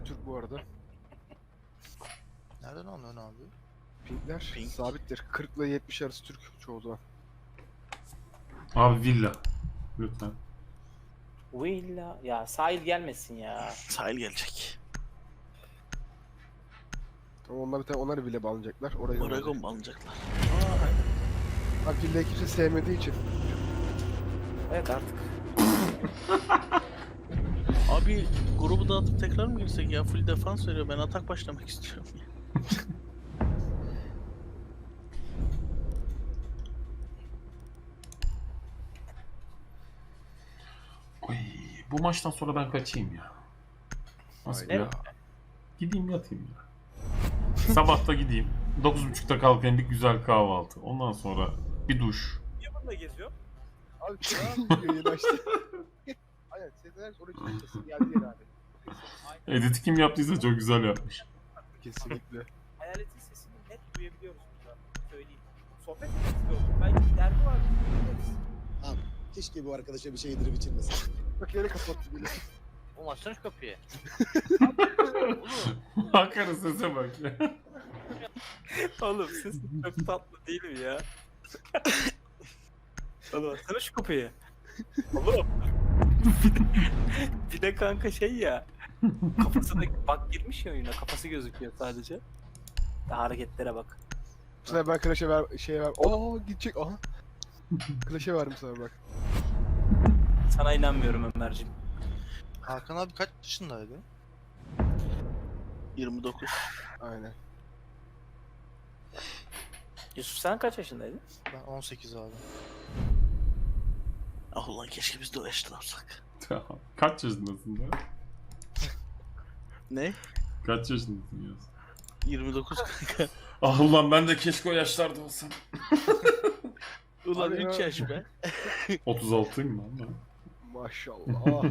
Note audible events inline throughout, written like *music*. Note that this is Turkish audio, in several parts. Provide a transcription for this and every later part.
Yine Türk bu arada. Nereden anlıyorsun abi? Pinkler Pink. sabittir. 40 ile 70 arası Türk çoğu zaman. Abi villa. Lütfen. Villa. Ya sahil gelmesin ya. Sahil gelecek. Ama onlar bir tane onlar bile bağlanacaklar. Oraya Oregon mu alacaklar? Bak villayı kimse sevmediği için. Evet artık. *laughs* Abi grubu dağıtıp tekrar mı girsek ya? Full defans veriyor. Ben atak başlamak istiyorum. Oy, *laughs* bu maçtan sonra ben kaçayım ya. Nasıl ya? Gideyim yatayım ya. Sabah da gideyim. 9.30'da kalkayım bir güzel kahvaltı. Ondan sonra bir duş. Niye bununla geziyor? *laughs* Abi yayın açtı. Aynen Sezer oraya kesin geldi abi. *laughs* Edit'i kim yaptıysa çok güzel yapmış. Kesinlikle. Hayaletin sesini net duyabiliyoruz burada. Söyleyeyim. Sohbet etmek istiyorum. Belki derdi var. bilmiyoruz. Keşke bu arkadaşa bir şey yedirip içirmesin. Bak yere kapattı bile. Oğlum açsana şu kapıyı. *laughs* Hakan'ın sese bak ya. Oğlum sesin çok tatlı değil mi ya? *laughs* Oğlum açsana şu kapıyı. Oğlum. *laughs* bir de kanka şey ya. Kafasına bak girmiş ya oyuna. Kafası gözüküyor sadece. Daha hareketlere bak. Bu sefer ben Clash'e ver, şey ver. Oo gidecek aha. Clash'e verdim sana bak. Sana inanmıyorum Ömerciğim. Hakan abi kaç yaşındaydı? 29. Aynen. Yusuf sen kaç yaşındaydın? Ben 18 abi. Ah ulan keşke biz de o yaşta olsak. Kaç yaşındasın ya? Ne? Kaç yaşındasın ya? 29 kanka. *laughs* Ah ulan ben de keşke o yaşlarda olsam. *laughs* Ulan Hadi 3 ya. yaş be. *laughs* 36'yım lan ben. Maşallah.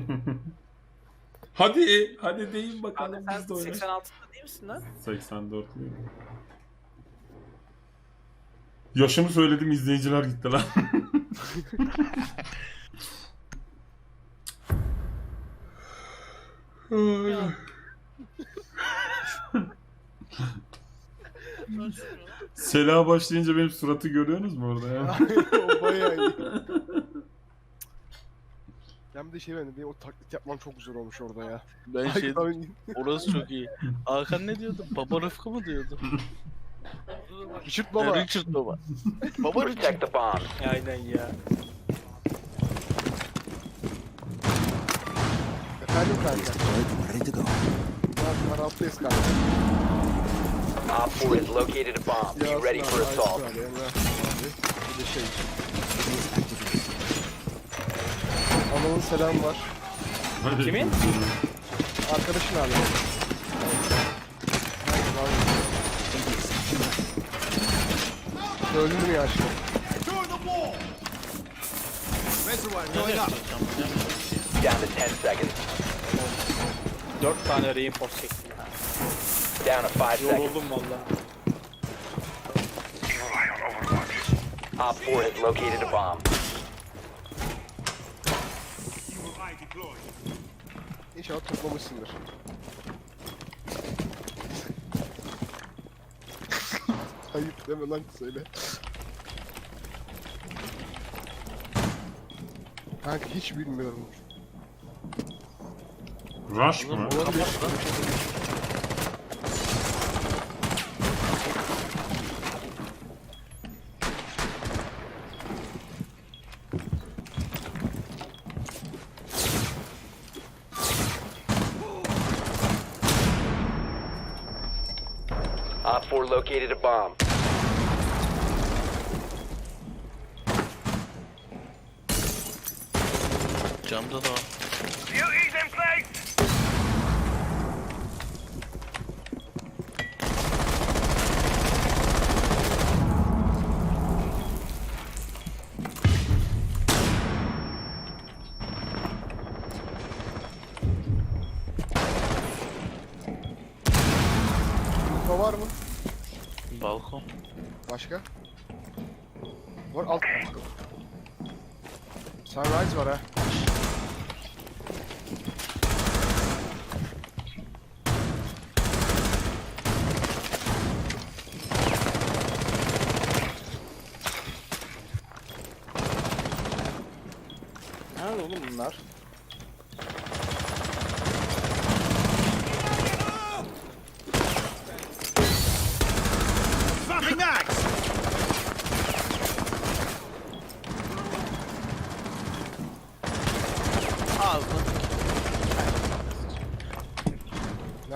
Hadi, hadi deyin bakalım sen biz de oynayalım. 86'da değil misin lan? 84 miyim? Yaşımı söyledim izleyiciler gitti lan. Sela başlayınca benim suratı görüyorsunuz mu orada ya? o bayağı iyi. Ben bir de şey beğendim. Benim o taklit yapmam çok güzel olmuş orada ya. Ben şey orası çok iyi. Hakan ne diyordu? Baba Rıfkı mı diyordu? Richard Baba. baba. Richard *laughs* baba. Baba Richard. The bomb. Aynen ya. Efendim kanka. Ready to go. Araftayız kanka. Op 4 has located a bomb. Be ready for assault. Bir de şey. Anamın selam var. Kimin? Arkadaşın abi. Öldün mü ya aşkım? Down to 10 seconds. 4 tane reinforce çektim ha. Down to 5 seconds. Yoruldum valla. Op 4 has located a bomb. İnşallah toplamışsındır. Deme lan söyle. Kanka hiç bilmiyorum. Rush mı? Olabilir. Op 4 located a bomb. Camda da var. Info var mı? Balkon. Başka? Var alt. Sunrise var ha.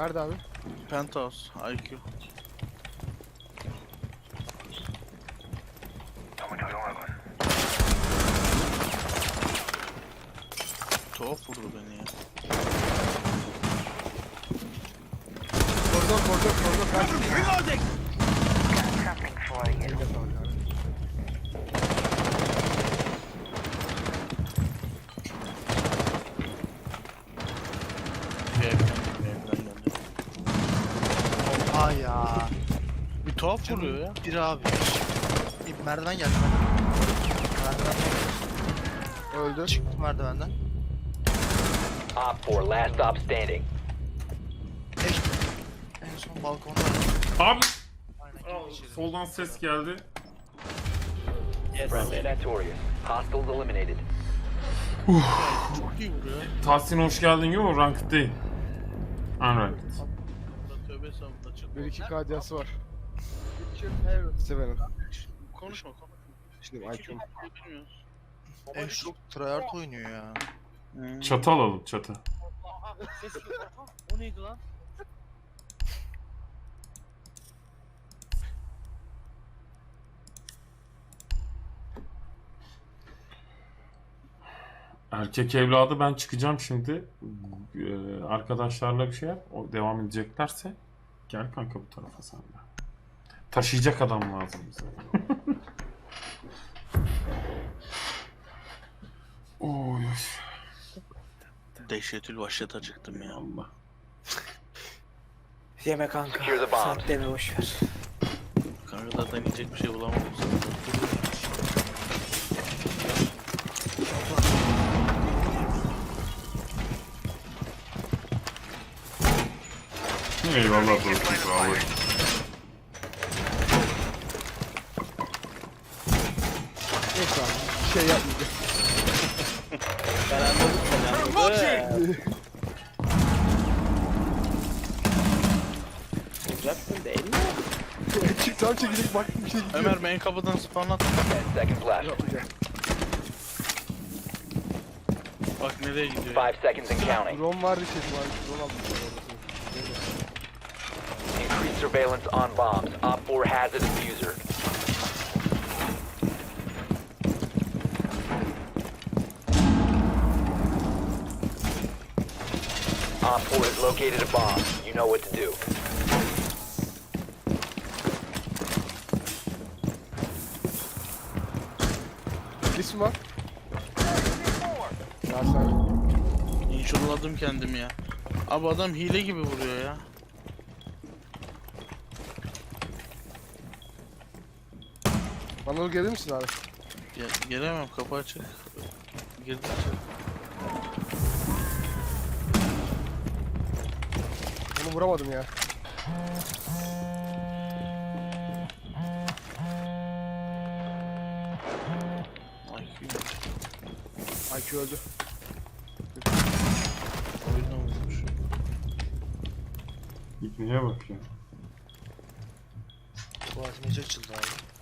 Nerede abi? Penthouse, IQ. Tuhaf vurdu beni ya. Koridor koridor koridor. Ben Reloading. Evden, evden geldi. Oha ya. Tuhaf vuruyor ya. Bir abi. Bir merdiven geldi. Merdiven Öldü. çıktı merdivenden. Op 4, last stop standing. Eş. En son balkonda. Abi Aynen soldan ses geldi. Friendly victorious. Hostiles eliminated. Çok iyi vuruyor. Tahsin hoş geldin. Yo ranked değil. Unranked. Burada tövbe estağfurullah çık. 1-2 KDA'sı var. Severim. Konuşma konuşma. Şimdi IQ'm. Bilmiyoruz. Eş çok tryhard oynuyor ya. Hmm. Çatı alalım çatı. Aha ses geliyor. Aha, O neydi lan? Erkek evladı ben çıkacağım şimdi. Ee, arkadaşlarla bir şey yap. O devam edeceklerse gel kanka bu tarafa sen de. Taşıyacak adam lazım bize. *laughs* Oy. Dehşetül vahşet acıktım ya. Allah. *laughs* Yeme kanka. Secure the bomb. Sen deme boşver. Kanka zaten yiyecek bir şey bulamadım. Eyvallah dostum sağ ol. Neyse abi. Bir şey yapmayacağım. Ben anladım seni anladım. Olacaksın değil mi? Çıktan çekilip baktım bir şey gidiyor. Ömer main kapıdan spawn at. 10 seconds left. Yapmayacağım. Five Bak nereye gidiyor. 5 seconds and counting. Drone var bir şey var. Drone aldım. Increased surveillance on bombs. Op 4 has a diffuser. Op 4 has located a bomb. You know what to do. Kilis mi var? Ya sen. İnşalladım kendimi ya. Abi adam hile gibi vuruyor ya. Bana gelir misin abi? Gel gelemem kapı açık. Girdi içeri. Vuramadım ya. Ay IQ öldü. oyuna vurmuş. İbniye bak ya. Boğazımıcı açıldı abi.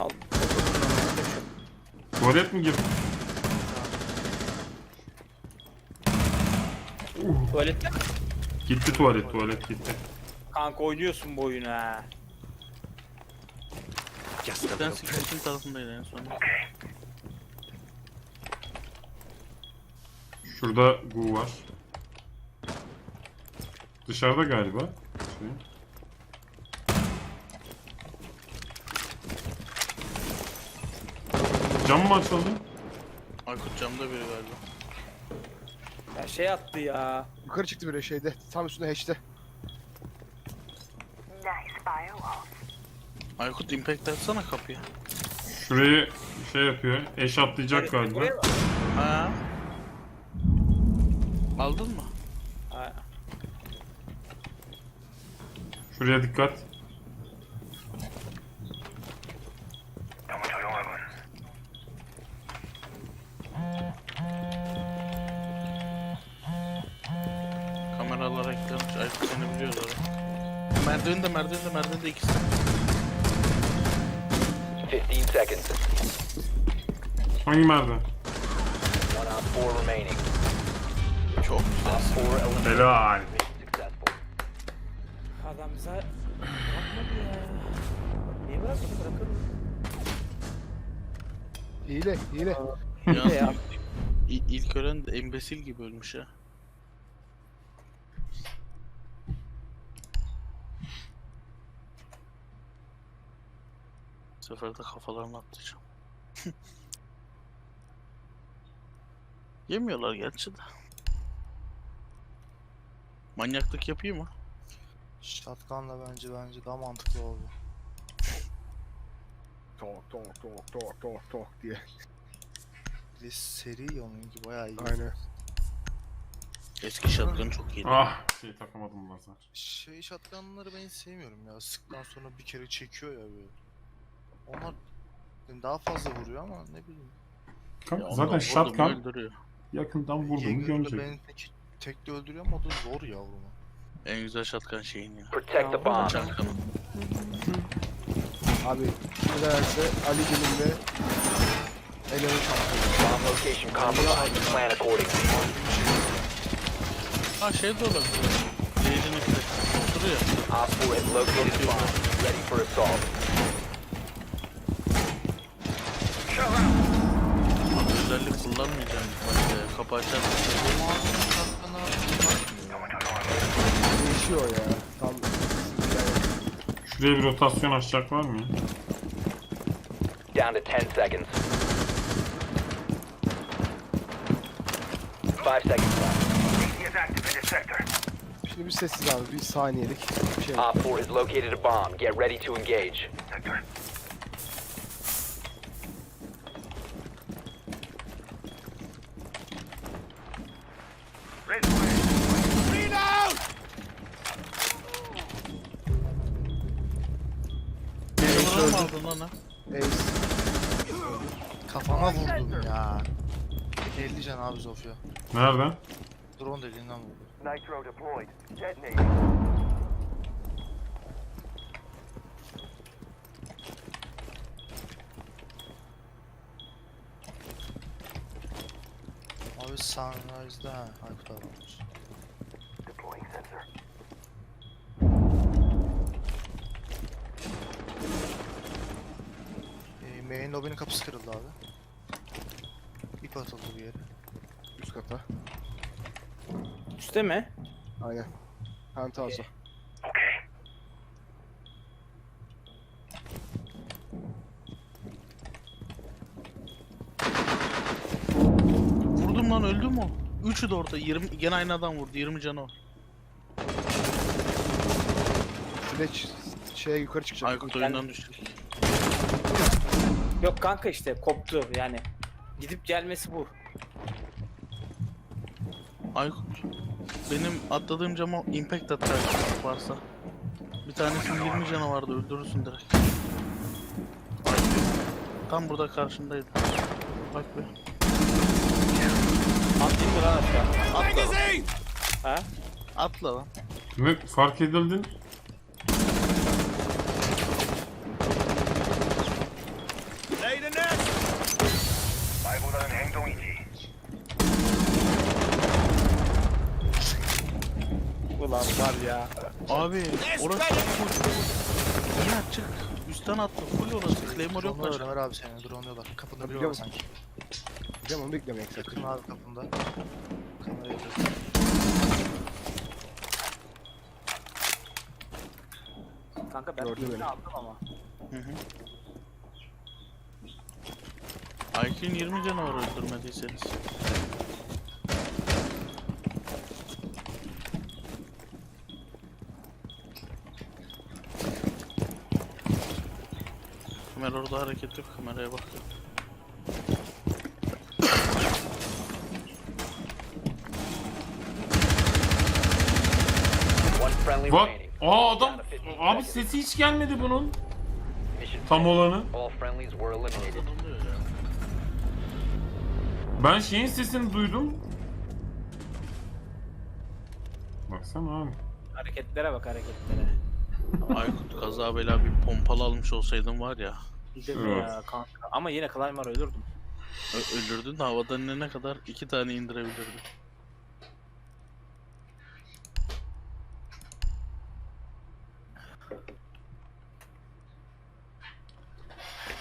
Al. Tuvalet mi girdi? Tuvalette Gitti tuvalet tuvalet gitti. kanka oynuyorsun bu oyunu ha. Ben sikretin tarafındaydı en son. Şurada Gu var. Dışarıda galiba. Şey. Cam mı açıldı? Aykut camda biri galiba. Ya şey attı ya. Yukarı çıktı biri şeyde. Tam üstünde hatch'te. Aykut impact atsana kapıya. Şurayı şey yapıyor. Eş atlayacak galiba. Buraya. Ha. Aldın mı? Ha. Şuraya dikkat. Merdivende merdivende merdivende ikisi. 15 seconds. Hangi merdiven? One op 4 remaining. Çok güzel. Op 4 eliminated. Helal. Successful. Adam bize bırakmadı ya. Niye bırakmadı? Bırakırım. Hile, hile. Yalnız ya. İ- ilk ölen de embesil gibi ölmüş ya. Bu sefer de kafalarını atlayacağım. *laughs* Yemiyorlar gerçi de. Manyaklık yapayım mı? Shotgun'la bence bence daha mantıklı oldu. *laughs* Tok tok tok tok tok tok diye. Bir de seri onunki bayağı iyi. Aynen. Eski shotgun çok iyiydi. Ah şey takamadım lazer. Şey shotgun'ları ben hiç sevmiyorum ya. Sıktan sonra bir kere çekiyor ya böyle. Onlar daha fazla vuruyor ama ne bileyim. Kanka, Ya zaten ondan vurdum, shotgun öldürüyor. yakından vurdu mu Jaeger'la gömecek. beni tek, tek de öldürüyor ama o da zor yavrum. En güzel shotgun şeyin ya. Protect the bomb. Shotgun'ı. Abi nedense Ali Gül'ün ve Elen'in şampiyonu. Bomb location compromised. Plan accordingly. Ha şey de olabilir. Rage'in işte. Oturuyor. Op 4 has located bomb. Ready for assault. Ama kullanmayacağım. Başka ya. Kapı açar. Değişiyor ya. Tam Şuraya bir rotasyon açacak var mı? ya? Down to 10 seconds. 5 seconds left. Şimdi bir sessiz abi. Bir saniyelik bir şey. Op 4 has located a bomb. Get ready to engage. Aldın lan ha? Ace. Kafama vurdum ya. 50 can abi Zofia. Nereden? Drone deliğinden vurdu. Abi Sunrise'da ha, Aykut abi olmuş. Ee, main lobby'nin kapısı kırıldı abi. İp atıldı bir yere. Üst kata. Üste mi? Aynen. Penthouse. Vurdum lan öldü mü o? Üçü de orada. 20, gene aynı adam vurdu. 20 canı var. Fletch şeye yukarı çıkacak. Aykut oyundan düştük. Yok kanka işte koptu yani. Gidip gelmesi bu. Aykut. Benim atladığım cama impact at belki varsa. Bir tanesinin 20 canı vardı öldürürsün direkt. Tam burada karşındaydı. Bak be. Atlayayım mı lan aşağı? Atla lan. Ha? Atla lan. Ne fark edildin? Abi orası full. Yine çık. Üstten attı. Full orası. Claymore yok Drone'lar başka. Ömer abi seni drone'luyorlar. Kapında biri Biliyor var musun? sanki. Biliyorum onu beklemek sakın. abi kapında. Kameraya göster. Kanka ben Gördü birini beni. aldım ama. Hı hı. IQ'nin 20 canı var öldürmediyseniz. Orada hareket yok. Kameraya What? remaining. Aa adam... Down to 15 Abi sesi hiç gelmedi bunun. Tam olanı. Ben şeyin sesini duydum. Baksana abi. Hareketlere bak hareketlere. Aykut kaza bela bir pompalı almış olsaydın var ya. Evet. ya kanka? Ama yine Climber ölürdüm. ö- Ölürdün havadan inene kadar iki tane indirebilirdin.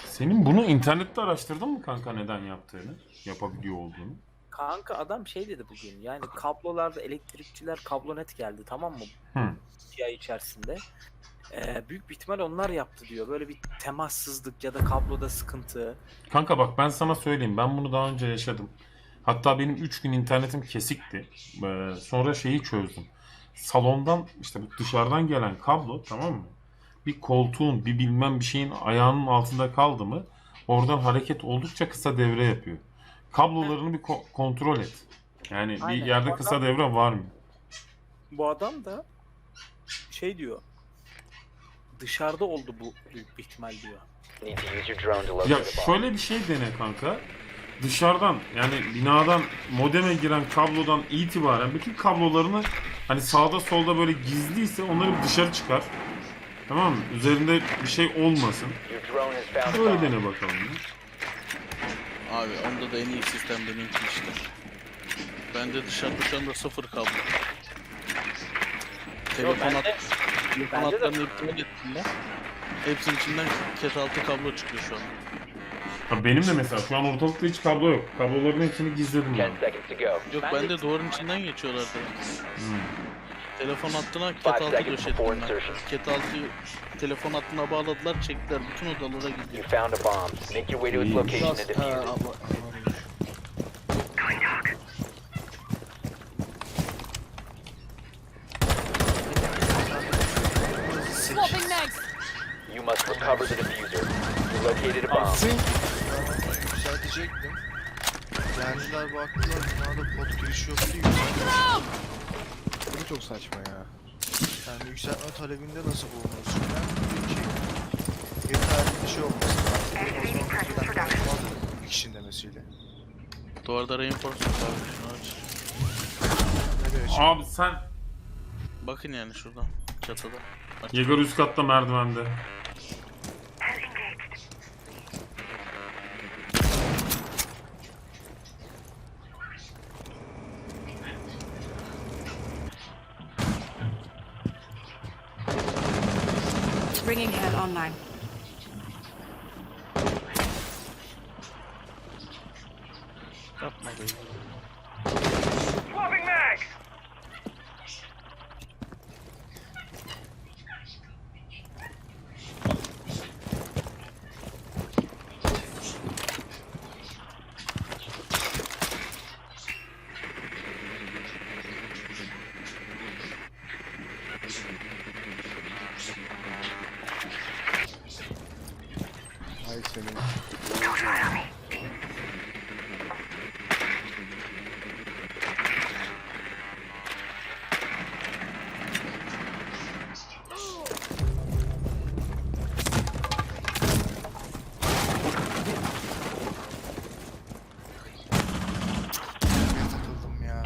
Senin bunu internette araştırdın mı kanka neden yaptığını? Yapabiliyor olduğunu. Kanka adam şey dedi bugün yani kablolarda elektrikçiler kablonet geldi tamam mı? Hı. Ay içerisinde. Ee, büyük bir ihtimal onlar yaptı diyor. Böyle bir temassızlık ya da kabloda sıkıntı. Kanka bak ben sana söyleyeyim. Ben bunu daha önce yaşadım. Hatta benim 3 gün internetim kesikti. Ee, sonra şeyi çözdüm. Salondan işte bu dışarıdan gelen kablo tamam mı? Bir koltuğun bir bilmem bir şeyin ayağının altında kaldı mı oradan hareket oldukça kısa devre yapıyor. Kablolarını bir ko- kontrol et. Yani Aynen. bir yerde kısa devre var mı? Bu adam da şey diyor. Dışarıda oldu bu büyük bir ihtimal diyor. Ya şöyle bir şey dene kanka. Dışarıdan yani binadan modeme giren kablodan itibaren bütün kablolarını hani sağda solda böyle gizliyse onları dışarı çıkar. Tamam mı? Üzerinde bir şey olmasın. Your drone has found a Öyle bomb. dene bakalım. ya. Abi onda da en iyi sistem benimki işte. Bende dışarıda şu anda sıfır kablo. Telefon bende- iptal ettim ben. Hepsinin içinden ket altı kablo çıkıyor şu an. Ha benim de mesela şu an ortalıkta hiç kablo yok. Kabloların hepsini gizledim ben. 10 seconds to go. Yok Ben de- bende duvarın içinden geçiyorlar direkt. Hmm. Telefon hattına ket altı döşettim ben. Ket altı telefon hattına bağladılar çektiler bütün odalara You gidiyor. found a bomb. Make your way to its İyi. location and Biraz defuse ha, it. Allah, Swapping mags. You must recover the diffuser. You located a bomb. Yükseltecektim. Geldiler baktılar binada kod girişi yok diye yükselttim. Bu çok saçma ya. Yani yükseltme talebinde nasıl bulunursun? Ben dedim ki yeterli bir şey olmasın lazım. O zaman bir dakika olmaz dedim. Bir kişinin demesiyle. Duvarda reinforcement abi şunu aç. Nereye çıktı? Abi sen Bakın yani şuradan çatıda. Aç. Yegar üst katta merdivende. bringing her online.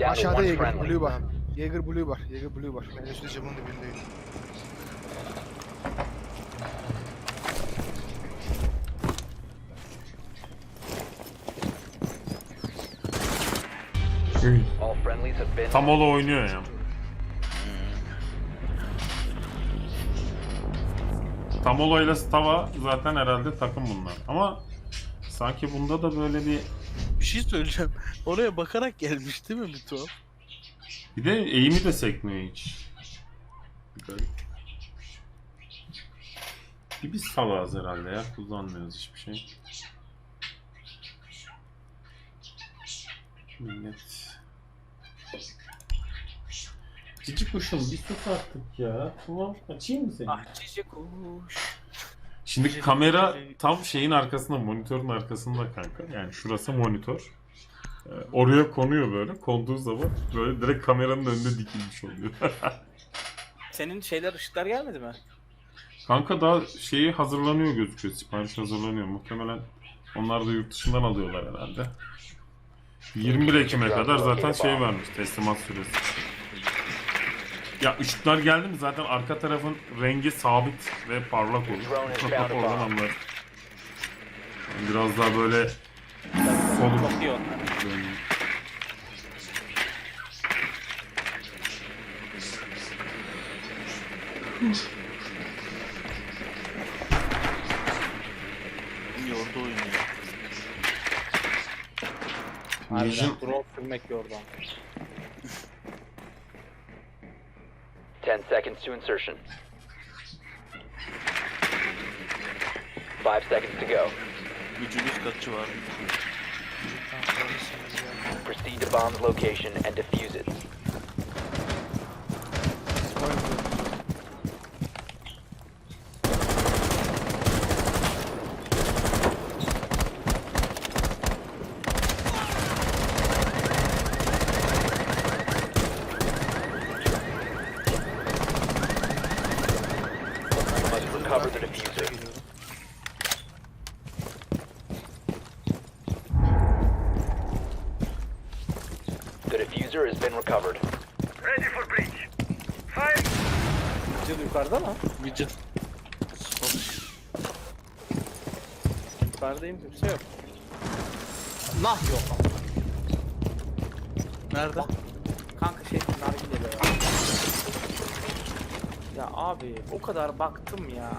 Aşağıda friendly. Blue var. Jaeger Blue var. Jaeger Blue var. Ben üstü camın dibindeydim. Üy. Tam ola oynuyor ya. Tam Ola ile Stava zaten herhalde takım bunlar. Ama sanki bunda da böyle bir Bir şey söyleyeceğim. Oraya bakarak gelmiş değil mi bir tuhaf? bir de eğimi de sekmiyor hiç. Garip. Bir biz salağız herhalde ya. Kullanmıyoruz hiçbir şey. Millet. Cici kuşum bir sus artık ya. Tamam açayım mı seni? Ah cici kuş. Şimdi kamera tam şeyin arkasında, monitörün arkasında kanka. Yani şurası monitör. Ee, oraya konuyor böyle. Konduğu zaman böyle direkt kameranın önünde dikilmiş oluyor. *laughs* Senin şeyler ışıklar gelmedi mi? kanka daha şeyi hazırlanıyor gözüküyor. Sipariş hazırlanıyor. Muhtemelen onlar da yurt dışından alıyorlar herhalde. 21 Ekim'e kadar zaten şey vermiş teslimat süresi. Ya ışıklar geldi mi zaten arka tarafın rengi sabit ve parlak olur. *laughs* Oradan anlar. Biraz daha böyle soluk Bakıyor Yordu oyunu ya. Vision Harbiden drone sürmek yordan. 10 seconds to insertion. 5 seconds to go. Gücü üst katçı var. Proceed to bomb's location and defuse Yukarıdayım kimse yok. Nah yok. Nerede? Kanka şey nargile be. Ya abi o kadar baktım ya.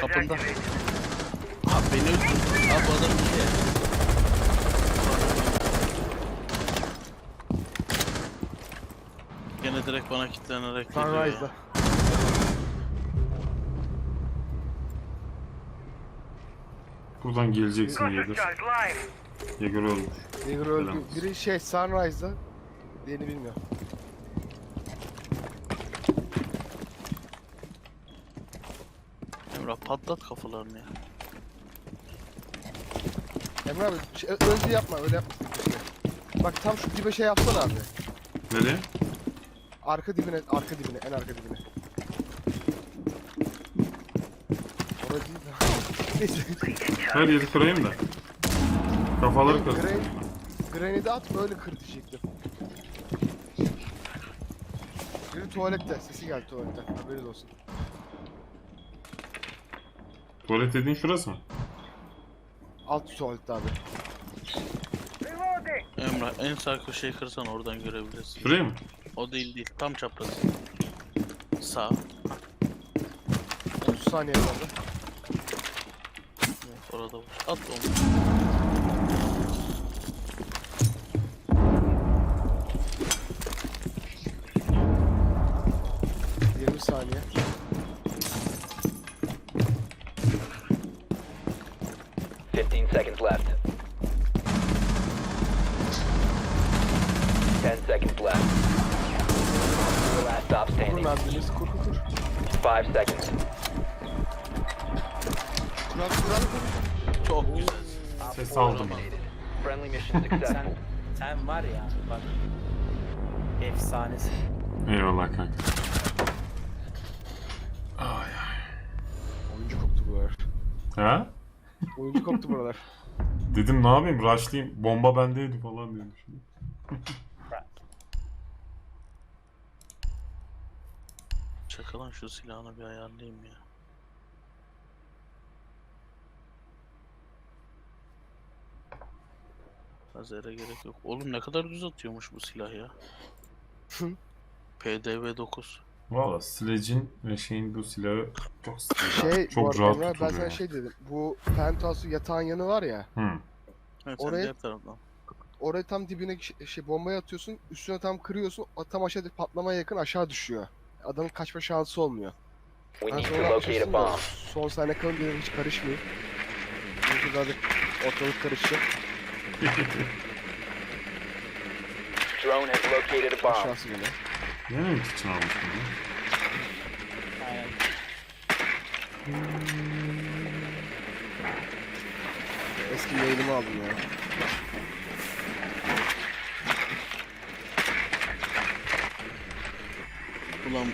Kapında. Abi beni öldürdü. Abi adam bir şey. Kilitlenerek geliyor ya. Sunrise'da. buradan geleceksin Yedir. Yedir ölmüş. Biri öldü. Selam. Biri şey Sunrise'da. Diğerini bilmiyorum. Emrah patlat kafalarını ya. Emre abi şey, önce yapma öyle yapma. Bak tam şu dibe şey yapsana abi. Nereye? Arka dibine, arka dibine, en arka dibine. Orada değil de. Neyse. *laughs* Her yeri kırayım da. Kafaları kır. Gren, grenade at böyle kır diyecektim. Biri tuvalette, sesi geldi tuvaletten. Haberiniz olsun. Tuvalet dediğin şurası mı? Alt tuvalette abi. Emrah en sağ köşeyi kırsan oradan görebilirsin. Şuraya mı? O değil değil. Tam çapraz. Sağ. 30 saniye kaldı. Orada var. At onu. Cık, 20 saniye. Five seconds. Kural kural kur. Çok güzel. Ses aldım. Friendly mission Sen successful. sen var ya bak. Efsanesin. Eyvallah kanka. Oyuncu koptu buralar. Ha? Oyuncu koptu buralar. *laughs* Dedim ne yapayım? Rushlayayım. Bomba bendeydi falan diye Çakalan şu silahını bir ayarlayayım ya. Lazere gerek yok. Oğlum ne kadar düz atıyormuş bu silah ya. PDV 9. Valla Sledge'in ve şeyin bu silahı çok Şey, bu çok arada rahat Emre, ben tutuluyor. sana şey dedim. Bu Penthouse yatağın yanı var ya. Hı. Evet Oraya- sen diğer taraftan. Oraya tam dibine şey, şey bombayı atıyorsun. Üstüne tam kırıyorsun. Tam aşağıda patlamaya yakın aşağı düşüyor. Adamın kaçma şansı olmuyor. We Ben need to sonra locate a açıyorsun da bomb. son saniye kalın dedim hiç karışmayayım. Çünkü zaten ortalık karışacak. *laughs* Drone has located a bomb. Aşağısı gene. Mi kitchen almış bunu? Eski mailimi aldım ya. Ulan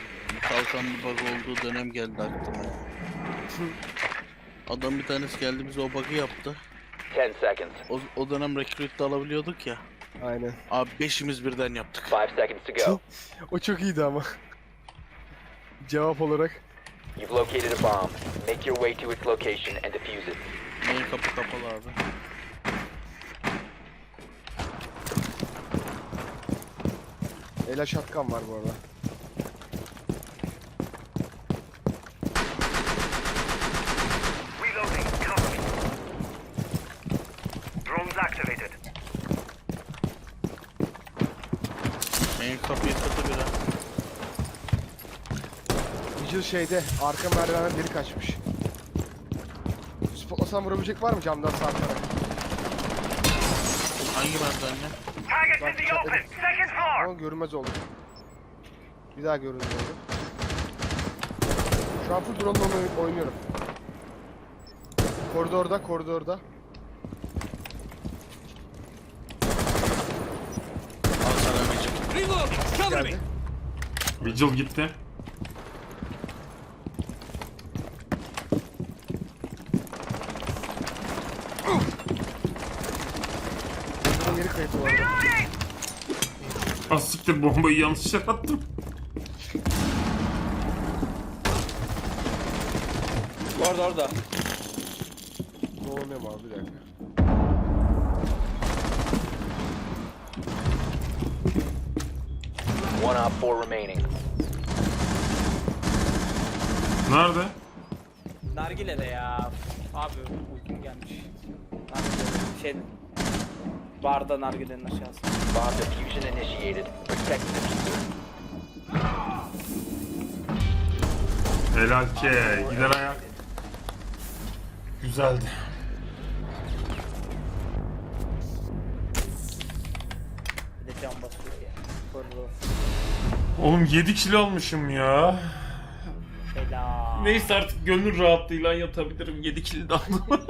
kalkanlı bug olduğu dönem geldi aklıma. Adam bir tanesi geldi bize o bug'ı yaptı. 10 seconds. O, o dönem recruit'te alabiliyorduk ya. Aynen. Abi beşimiz birden yaptık. 5 seconds to go. O çok iyiydi ama. Cevap olarak. You've located a bomb. Make your way to its location and defuse it. Main kapı kapalı abi. Ela şatkan var bu arada. Reloading. Cover me. Drones activated. Main kapıyı kırdı biri. Vigil şeyde arka merdivenden biri kaçmış. Spotlasan vurabilecek var mı camdan sağ tarafa? Hangi merdivenle? Target's Bak, in the open. Second floor. Ama görünmez oldu. Bir daha görünmez oldu. Şu an full drone oyn- oynuyorum. Koridorda, koridorda. Al sana Magic. Geldi. Vigil gitti. Bunun yeri kayıt bu arada. Ah siktir bombayı yanlış yere attım. Orada orada. Ne oluyor mu abi bir dakika. One op 4 remaining. Nerede? Nargile'de ya. Abi uykum gelmiş. Nargile'de şey... Barda nargilenin aşağısı. Bomb diffusion initiated. Protect the diffuser. Helal ki. Gider ayak. Güzeldi. Bir de cam basıyor ya. Koridor. Oğlum 7 kilo almışım ya. Helal. Neyse artık gönül rahatlığıyla yatabilirim. 7 kilo aldım. *laughs*